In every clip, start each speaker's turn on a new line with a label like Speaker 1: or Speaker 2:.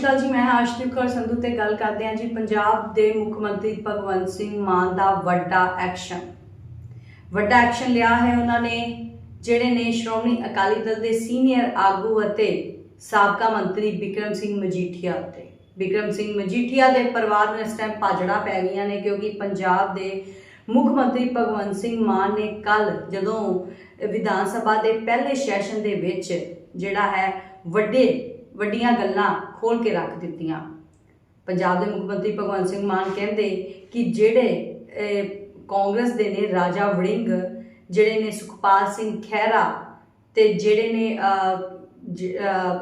Speaker 1: ਸ਼੍ਰੀ ਅਕਾਲ ਜੀ, ਮੈਂ ਆਸ਼ਦੀਪ ਕੌਰ ਸੰਧੂ ਤੇ ਗੱਲ ਕਰਦੇ ਹਾਂ ਜੀ। ਪੰਜਾਬ ਦੇ ਮੁੱਖ ਮੰਤਰੀ ਭਗਵੰਤ ਸਿੰਘ ਮਾਨ ਦਾ ਵੱਡਾ ਐਕਸ਼ਨ ਵੱਡਾ ਐਕਸ਼ਨ ਲਿਆ ਹੈ ਉਹਨਾਂ ਨੇ, ਜਿਹੜੇ ਨੇ ਸ਼੍ਰੋਮਣੀ ਅਕਾਲੀ ਦਲ ਦੇ ਸੀਨੀਅਰ ਆਗੂ ਅਤੇ ਸਾਬਕਾ ਮੰਤਰੀ ਬਿਕਰਮ ਸਿੰਘ ਮਜੀਠੀਆ ਉੱਤੇ ਬਿਕਰਮ ਸਿੰਘ ਮਜੀਠੀਆ ਦੇ ਪਰਿਵਾਰ ਨੂੰ ਇਸ ਟਾਈਮ ਭਾਜੜਾ ਪੈ ਗਈਆਂ ਨੇ, ਕਿਉਂਕਿ ਪੰਜਾਬ ਦੇ ਮੁੱਖ ਮੰਤਰੀ ਭਗਵੰਤ ਸਿੰਘ ਮਾਨ ਨੇ ਕੱਲ ਜਦੋਂ ਵਿਧਾਨ ਸਭਾ ਦੇ ਪਹਿਲੇ ਸੈਸ਼ਨ ਦੇ ਵਿੱਚ, ਜਿਹੜਾ ਹੈ, ਵੱਡੇ ਵੱਡੀਆਂ ਗੱਲਾਂ ਖੋਲ ਕੇ ਰੱਖ ਦਿੱਤੀਆਂ। ਪੰਜਾਬ ਦੇ ਮੁੱਖ ਮੰਤਰੀ ਭਗਵੰਤ ਸਿੰਘ ਮਾਨ ਕਹਿੰਦੇ ਕਿ ਜਿਹੜੇ ਕਾਂਗਰਸ ਦੇ ਨੇ ਰਾਜਾ ਵੜਿੰਗ, ਜਿਹੜੇ ਨੇ ਸੁਖਪਾਲ ਸਿੰਘ ਖਹਿਰਾ ਤੇ ਜਿਹੜੇ ਨੇ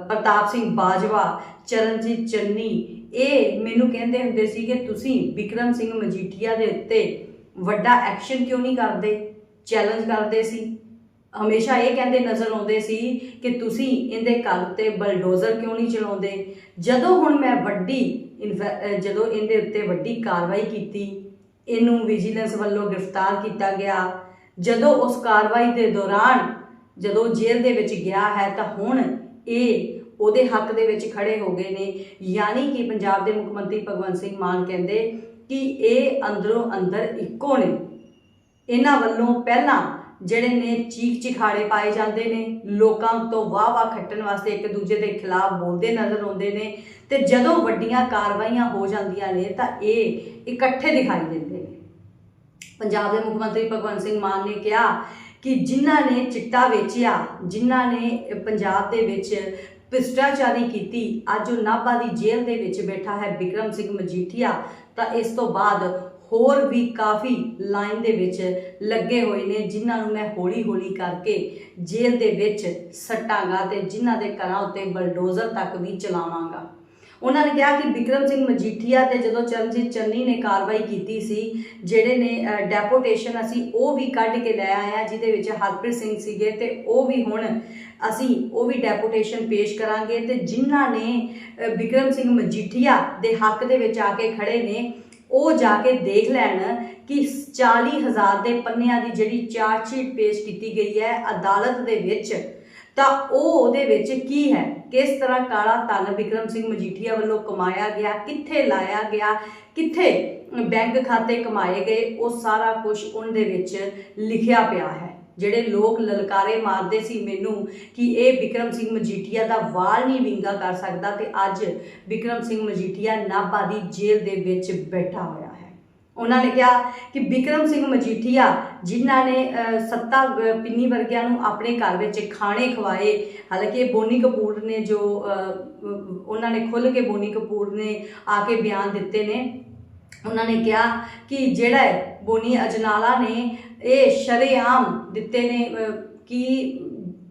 Speaker 1: ਪ੍ਰਤਾਪ ਸਿੰਘ ਬਾਜਵਾ, ਚਰਨਜੀਤ ਚੰਨੀ, ਇਹ ਮੈਨੂੰ ਕਹਿੰਦੇ ਹੁੰਦੇ ਸੀ ਕਿ ਤੁਸੀਂ ਵਿਕਰਮ ਸਿੰਘ ਮਜੀਠੀਆ ਦੇ ਉੱਤੇ ਵੱਡਾ ਐਕਸ਼ਨ ਕਿਉਂ ਨਹੀਂ ਕਰਦੇ? ਚੈਲੰਜ ਕਰਦੇ ਸੀ। ਹਮੇਸ਼ਾ ਇਹ ਕਹਿੰਦੇ ਨਜ਼ਰ ਆਉਂਦੇ ਸੀ ਕਿ ਤੁਸੀਂ ਇਹਦੇ ਘਰ ਉੱਤੇ ਬਲਡੋਜ਼ਰ ਕਿਉਂ ਨਹੀਂ ਚਲਾਉਂਦੇ? ਜਦੋਂ ਹੁਣ ਮੈਂ ਵੱਡੀ ਇਨਵੈ- ਜਦੋਂ ਇਹਦੇ ਉੱਤੇ ਵੱਡੀ ਕਾਰਵਾਈ ਕੀਤੀ, ਇਹਨੂੰ ਵਿਜੀਲੈਂਸ ਵੱਲੋਂ ਗ੍ਰਿਫਤਾਰ ਕੀਤਾ ਗਿਆ। ਜਦੋਂ ਉਸ ਕਾਰਵਾਈ ਦੇ ਦੌਰਾਨ ਜਦੋਂ ਜੇਲ੍ਹ ਦੇ ਵਿੱਚ ਗਿਆ ਹੈ ਤਾਂ ਹੁਣ ਇਹ ਉਹਦੇ ਹੱਕ ਦੇ ਵਿੱਚ ਖੜੇ ਹੋ ਗਏ ਨੇ। ਯਾਨੀ ਕਿ ਪੰਜਾਬ ਦੇ ਮੁੱਖ ਮੰਤਰੀ ਭਗਵੰਤ ਸਿੰਘ ਮਾਨ ਕਹਿੰਦੇ ਕਿ ਇਹ ਅੰਦਰੋਂ ਅੰਦਰ ਇੱਕੋ ਨੇ। ਇਹਨਾਂ ਵੱਲੋਂ ਪਹਿਲਾਂ ਜਿਹੜੇ ਨੇ ਚੀਖ ਚਿਖਾੜੇ ਪਾਏ ਜਾਂਦੇ ਨੇ, ਲੋਕਾਂ ਤੋਂ ਵਾਹ ਵਾਹ ਖੱਟਣ ਵਾਸਤੇ ਇੱਕ ਦੂਜੇ ਦੇ ਖਿਲਾਫ ਬੋਲਦੇ ਨਜ਼ਰ ਆਉਂਦੇ ਨੇ ਤੇ ਜਦੋਂ ਵੱਡੀਆਂ ਕਾਰਵਾਈਆਂ ਹੋ ਜਾਂਦੀਆਂ ਨੇ ਤਾਂ ਇਹ ਇਕੱਠੇ ਦਿਖਾਈ ਦਿੰਦੇ ਨੇ। ਪੰਜਾਬ ਦੇ ਮੁੱਖ ਮੰਤਰੀ ਭਗਵੰਤ ਸਿੰਘ ਮਾਨ ਨੇ ਕਿਹਾ ਕਿ ਜਿਨ੍ਹਾਂ ਨੇ ਚਿੱਟਾ ਵੇਚਿਆ, ਜਿਨ੍ਹਾਂ ਨੇ ਪੰਜਾਬ ਦੇ ਵਿੱਚ ਭ੍ਰਿਸ਼ਟਾਚਾਰੀ ਕੀਤੀ, ਅੱਜ ਉਹ ਨਾਭਾ ਦੀ ਜੇਲ੍ਹ ਦੇ ਵਿੱਚ ਬੈਠਾ ਹੈ ਵਿਕਰਮ ਸਿੰਘ ਮਜੀਠੀਆ, ਤਾਂ ਇਸ ਤੋਂ ਬਾਅਦ ਹੋਰ ਵੀ ਕਾਫੀ ਲਾਈਨ ਦੇ ਵਿੱਚ ਲੱਗੇ ਹੋਏ ਨੇ ਜਿਨ੍ਹਾਂ ਨੂੰ ਮੈਂ ਹੌਲੀ-ਹੌਲੀ ਕਰਕੇ ਜੇਲ੍ਹ ਦੇ ਵਿੱਚ ਸੱਟਾਂਗਾ ਤੇ ਜਿਨ੍ਹਾਂ ਦੇ ਘਰਾਂ ਉੱਤੇ ਬਲਡੋਜ਼ਰ ਤੱਕ ਵੀ ਚਲਾਵਾਂਗਾ। ਉਹਨਾਂ ਨੇ ਕਿਹਾ ਕਿ ਵਿਕਰਮ ਸਿੰਘ ਮਜੀਠੀਆ ਤੇ ਜਦੋਂ ਚਰਨਜੀਤ ਚੰਨੀ ਨੇ ਕਾਰਵਾਈ ਕੀਤੀ ਸੀ ਜਿਹੜੇ ਨੇ ਡੈਪੂਟੇਸ਼ਨ ਅਸੀਂ ਉਹ ਵੀ ਕੱਢ ਕੇ ਲੈ ਆਇਆ ਜਿਹਦੇ ਵਿੱਚ ਹਰਪ੍ਰੀਤ ਸਿੰਘ ਸੀਗੇ ਤੇ ਉਹ ਵੀ ਹੁਣ ਅਸੀਂ ਉਹ ਵੀ ਡੈਪੂਟੇਸ਼ਨ ਪੇਸ਼ ਕਰਾਂਗੇ ਤੇ ਜਿਨ੍ਹਾਂ ਨੇ ਅ, ਵਿਕਰਮ ਸਿੰਘ ਮਜੀਠੀਆ ਦੇ ਹੱਕ ਦੇ ਵਿੱਚ ਆ ਕੇ ਖੜੇ ਨੇ ਉਹ ਜਾ ਕੇ ਦੇਖ ਲੈਣ ਕਿ 40000 ਦੇ ਪੰਨਿਆਂ ਦੀ ਜਿਹੜੀ ਚਾਰਜ ਸ਼ੀਟ ਪੇਸ਼ ਕੀਤੀ ਗਈ ਹੈ ਅਦਾਲਤ ਦੇ ਵਿੱਚ, ਤਾਂ ਉਹ ਉਹਦੇ ਵਿੱਚ ਕੀ ਹੈ? ਕਿਸ ਤਰ੍ਹਾਂ ਕਾਲਾ ਧਨ ਵਿਕਰਮ ਸਿੰਘ ਮਜੀਠੀਆ ਵੱਲੋਂ ਕਮਾਇਆ ਗਿਆ, ਕਿੱਥੇ ਲਾਇਆ ਗਿਆ, ਕਿੱਥੇ ਬੈਂਕ ਖਾਤੇ ਕਮਾਏ ਗਏ, ਉਹ ਸਾਰਾ ਕੁਝ ਉਹਦੇ ਵਿੱਚ ਲਿਖਿਆ ਪਿਆ ਹੈ। ਜਿਹੜੇ ਲੋਕ ਲਲਕਾਰੇ ਮਾਰਦੇ ਸੀ ਮੈਨੂੰ ਕਿ ਇਹ ਵਿਕਰਮ ਸਿੰਘ ਮਜੀਠੀਆ ਦਾ ਵਾਲ ਨਹੀਂ ਵਿੰਗਾ ਕਰ ਸਕਦਾ ਤੇ ਅੱਜ ਵਿਕਰਮ ਸਿੰਘ ਮਜੀਠੀਆ ਨਾਭਾ ਦੀ ਜੇਲ੍ਹ ਦੇ ਵਿੱਚ ਬੈਠਾ ਹੋਇਆ ਹੈ। ਉਹਨਾਂ ਨੇ ਕਿਹਾ ਕਿ ਵਿਕਰਮ ਸਿੰਘ ਮਜੀਠੀਆ ਜਿਨ੍ਹਾਂ ਨੇ ਸੱਤਾ ਪਿੰਨੀ ਵਰਗਿਆਂ ਨੂੰ ਆਪਣੇ ਘਰ ਵਿੱਚ ਖਾਣੇ ਖਵਾਏ, ਹਾਲਾਂਕਿ ਬੋਨੀ ਕਪੂਰ ਨੇ ਜੋ ਉਹਨਾਂ ਨੇ ਖੁੱਲ ਕੇ ਬੋਨੀ ਕਪੂਰ ਨੇ ਆ ਕੇ ਬਿਆਨ ਦਿੱਤੇ ਨੇ। ਉਹਨਾਂ ਨੇ ਕਿਹਾ ਕਿ ਜਿਹੜਾ ਬੋਨੀ ਅਜਨਾਲਾ ਨੇ ਇਹ ਸ਼ਰੇਆਮ ਦਿੱਤੇ ਨੇ ਕਿ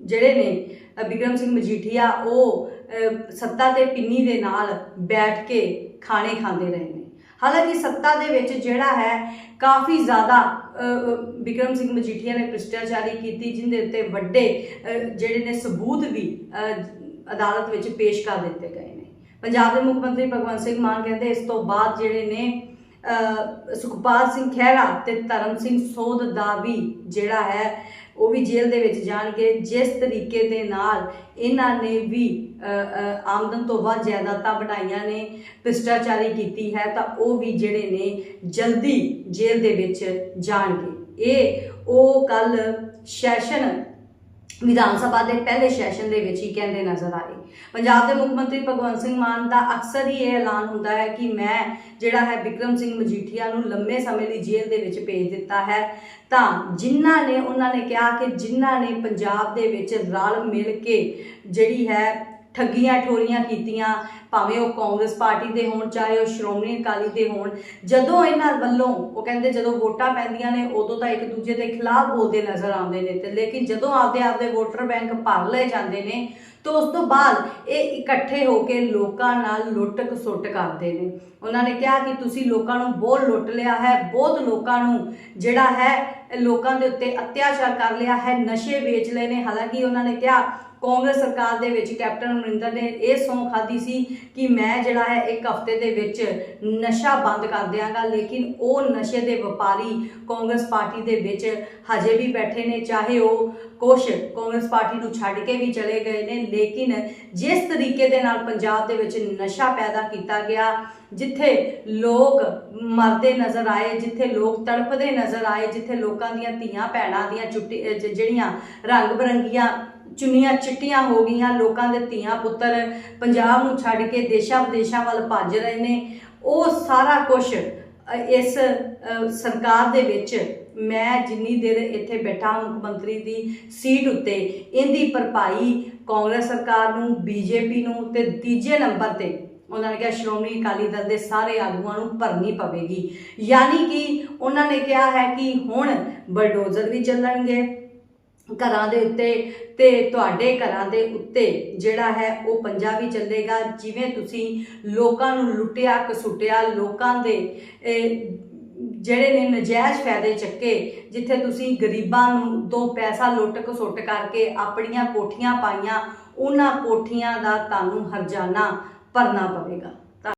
Speaker 1: ਜਿਹੜੇ ਨੇ ਬਿਕਰਮ ਸਿੰਘ ਮਜੀਠੀਆ, ਉਹ ਸੱਤਾ ਤੇ ਪਿੰਨੀ ਦੇ ਨਾਲ ਬੈਠ ਕੇ ਖਾਣੇ ਖਾਂਦੇ ਰਹੇ ਨੇ। ਹਾਲਾਂਕਿ ਸੱਤਾ ਦੇ ਵਿੱਚ ਜਿਹੜਾ ਹੈ, ਕਾਫੀ ਜ਼ਿਆਦਾ ਬਿਕਰਮ ਸਿੰਘ ਮਜੀਠੀਆ ਨੇ ਭ੍ਰਿਸ਼ਟਾਚਾਰੀ ਕੀਤੀ, ਜਿੰਦੇ ਉੱਤੇ ਵੱਡੇ ਜਿਹੜੇ ਨੇ ਸਬੂਤ ਵੀ ਅਦਾਲਤ ਵਿੱਚ ਪੇਸ਼ ਕਰ ਦਿੱਤੇ ਗਏ ਨੇ। ਪੰਜਾਬ ਦੇ ਮੁੱਖ ਮੰਤਰੀ ਭਗਵੰਤ ਸਿੰਘ ਮਾਨ ਕਹਿੰਦੇ ਇਸ ਤੋਂ ਬਾਅਦ ਜਿਹੜੇ ਨੇ ਸੁਖਪਾਲ ਸਿੰਘ ਖਹਿਰਾ ਤੇ ਧਰਮ ਸਿੰਘ ਸੋਧ ਦਾ ਵੀ ਜਿਹੜਾ ਹੈ, ਉਹ ਵੀ ਜੇਲ੍ਹ ਦੇ ਵਿੱਚ ਜਾਣਗੇ। ਜਿਸ ਤਰੀਕੇ ਦੇ ਨਾਲ ਇਹਨਾਂ ਨੇ ਵੀ ਆਮਦਨ ਤੋਂ ਵੱਧ ਜਾਇਦਾਦਾਂ ਬਣਾਈਆਂ ਨੇ, ਭ੍ਰਿਸ਼ਟਾਚਾਰੀ ਕੀਤੀ ਹੈ, ਤਾਂ ਉਹ ਵੀ ਜਿਹੜੇ ਨੇ ਜਲਦੀ ਜੇਲ੍ਹ ਦੇ ਵਿੱਚ ਜਾਣਗੇ। ਇਹ ਉਹ ਕੱਲ ਸੈਸ਼ਨ ਵਿਧਾਨ ਸਭਾ ਦੇ ਪਹਿਲੇ ਸੈਸ਼ਨ ਦੇ ਵਿੱਚ ਹੀ ਕਹਿੰਦੇ ਨਜ਼ਰ ਆਏ। ਪੰਜਾਬ ਦੇ ਮੁੱਖ ਮੰਤਰੀ ਭਗਵੰਤ ਸਿੰਘ ਮਾਨ ਦਾ ਅਕਸਰ ਹੀ ਇਹ ਐਲਾਨ ਹੁੰਦਾ ਹੈ ਕਿ ਮੈਂ, ਜਿਹੜਾ ਹੈ ਵਿਕਰਮ ਸਿੰਘ ਮਜੀਠੀਆ ਨੂੰ ਲੰਮੇ ਸਮੇਂ ਲਈ ਜੇਲ੍ਹ ਦੇ ਵਿੱਚ ਭੇਜ ਦਿੱਤਾ ਹੈ, ਤਾਂ ਜਿਨ੍ਹਾਂ ਨੇ, ਉਹਨਾਂ ਨੇ ਕਿਹਾ ਕਿ ਜਿਨ੍ਹਾਂ ਨੇ ਪੰਜਾਬ ਦੇ ਵਿੱਚ ਰਲ ਮਿਲ ਕੇ ਜਿਹੜੀ ਹੈ ਠੱਗੀਆਂ ਠੋਰੀਆਂ ਕੀਤੀਆਂ, ਭਾਵੇਂ ਉਹ ਕਾਂਗਰਸ ਪਾਰਟੀ ਦੇ ਹੋਣ, ਚਾਹੇ ਉਹ ਸ਼੍ਰੋਮਣੀ ਅਕਾਲੀ ਦੇ ਹੋਣ, ਜਦੋਂ ਇਹਨਾਂ ਵੱਲੋਂ, ਉਹ ਕਹਿੰਦੇ ਜਦੋਂ ਵੋਟਾਂ ਪੈਂਦੀਆਂ ਨੇ, ਉਦੋਂ ਤਾਂ ਇੱਕ ਦੂਜੇ ਦੇ ਖਿਲਾਫ ਬੋਲਦੇ ਨਜ਼ਰ ਆਉਂਦੇ ਨੇ ਤੇ ਲੇਕਿਨ ਜਦੋਂ ਆਪਦੇ ਆਪਦੇ ਵੋਟਰ ਬੈਂਕ ਭਰ ਲਏ ਜਾਂਦੇ ਨੇ, ਤਾਂ ਉਸ ਤੋਂ ਬਾਅਦ ਇਹ ਇਕੱਠੇ ਹੋ ਕੇ ਲੋਕਾਂ ਨਾਲ ਲੁੱਟ ਖਸੁੱਟ ਕਰਦੇ ਨੇ। ਉਹਨਾਂ ਨੇ ਕਿਹਾ ਕਿ ਤੁਸੀਂ ਲੋਕਾਂ ਨੂੰ ਬਹੁਤ ਲੁੱਟ ਲਿਆ ਹੈ, ਬਹੁਤ ਲੋਕਾਂ ਨੂੰ ਜਿਹੜਾ ਹੈ, ਲੋਕਾਂ ਦੇ ਉੱਤੇ ਅਤਿਆਚਾਰ ਕਰ ਲਿਆ ਹੈ, ਨਸ਼ੇ ਵੇਚ ਲਏ ਨੇ। ਹਾਲਾਂਕਿ ਉਹਨਾਂ ਨੇ ਕਿਹਾ ਕਾਂਗਰਸ ਸਰਕਾਰ ਦੇ ਵਿੱਚ ਕੈਪਟਨ ਅਮਰਿੰਦਰ ਨੇ ਇਹ ਸਹੁੰ ਖਾਦੀ ਸੀ ਕਿ ਮੈਂ ਜਿਹੜਾ ਹੈ ਇੱਕ ਹਫ਼ਤੇ ਦੇ ਵਿੱਚ ਨਸ਼ਾ ਬੰਦ ਕਰ ਦਿਆਂਗਾ, ਲੇਕਿਨ ਉਹ ਨਸ਼ੇ ਦੇ ਵਪਾਰੀ ਕਾਂਗਰਸ ਪਾਰਟੀ ਦੇ ਵਿੱਚ ਹਜੇ ਵੀ ਬੈਠੇ ਨੇ, ਚਾਹੇ ਉਹ ਕੁਛ ਕਾਂਗਰਸ ਪਾਰਟੀ ਨੂੰ ਛੱਡ ਕੇ ਵੀ ਚਲੇ ਗਏ ਨੇ, ਲੇਕਿਨ ਜਿਸ ਤਰੀਕੇ ਦੇ ਨਾਲ ਪੰਜਾਬ ਦੇ ਵਿੱਚ ਨਸ਼ਾ ਪੈਦਾ ਕੀਤਾ ਗਿਆ, ਜਿੱਥੇ ਲੋਕ ਮਰਦੇ ਨਜ਼ਰ ਆਏ, ਜਿੱਥੇ ਲੋਕ ਤੜਪਦੇ ਨਜ਼ਰ ਆਏ, ਜਿੱਥੇ ਲੋਕਾਂ ਦੀਆਂ ਧੀਆਂ ਭੈਣਾਂ ਦੀਆਂ ਚੁੱਟੀ ਜਿਹੜੀਆਂ ਰੰਗ ਬਰੰਗੀਆਂ ਚੁੰਨੀਆਂ ਚਿੱਟੀਆਂ ਹੋ ਗਈਆਂ, ਲੋਕਾਂ ਦੇ ਧੀਆਂ ਪੁੱਤਰ ਪੰਜਾਬ ਨੂੰ ਛੱਡ ਕੇ ਦੇਸ਼ਾਂ ਵਿਦੇਸ਼ਾਂ ਵੱਲ ਭੱਜ ਰਹੇ ਨੇ। ਉਹ ਸਾਰਾ ਕੁਝ ਇਸ ਸਰਕਾਰ ਦੇ ਵਿੱਚ ਮੈਂ ਜਿੰਨੀ ਦੇਰ ਇੱਥੇ ਬੈਠਾ ਮੁੱਖ ਮੰਤਰੀ ਦੀ ਸੀਟ ਉੱਤੇ, ਇਹਦੀ ਭਰਪਾਈ ਕਾਂਗਰਸ ਸਰਕਾਰ ਨੂੰ, ਬੀਜੇਪੀ ਨੂੰ ਤੇ ਤੀਜੇ ਨੰਬਰ ਤੇ ਉਹਨਾਂ ਨੇ ਕਿਹਾ, ਸ਼੍ਰੋਮਣੀ ਅਕਾਲੀ ਦਲ ਦੇ ਸਾਰੇ ਆਗੂਆਂ ਨੂੰ ਭਰਨੀ ਪਵੇਗੀ। ਯਾਨੀ ਕਿ ਉਹਨਾਂ ਨੇ ਕਿਹਾ ਹੈ ਕਿ ਹੁਣ ਬਲਡੋਜ਼ਰ ਵੀ ਚੱਲਣਗੇ। ਘਰਾਂ ਦੇ ਉੱਤੇ ਤੇ ਤੁਹਾਡੇ ਘਰਾਂ ਦੇ ਉੱਤੇ ਜਿਹੜਾ ਹੈ ਉਹ ਪੰਜਾ ਵੀ ਚੱਲੇਗਾ। ਜਿਵੇਂ ਤੁਸੀਂ ਲੋਕਾਂ ਨੂੰ ਲੁੱਟਿਆ, ਕਸੁੱਟਿਆ, ਲੋਕਾਂ ਦੇ ਜਿਹੜੇ ਨੇ ਨਜਾਇਜ਼ ਫਾਇਦੇ ਚੱਕੇ, ਜਿੱਥੇ ਤੁਸੀਂ ਗਰੀਬਾਂ ਨੂੰ ਦੋ ਪੈਸਾ ਲੁੱਟ ਕਸੁੱਟ ਕਰਕੇ ਆਪਣੀਆਂ ਕੋਠੀਆਂ ਪਾਈਆਂ, ਉਹਨਾਂ ਕੋਠੀਆਂ ਦਾ ਤੁਹਾਨੂੰ ਹਰਜਾਨਾ ਭਰਨਾ ਪਵੇਗਾ।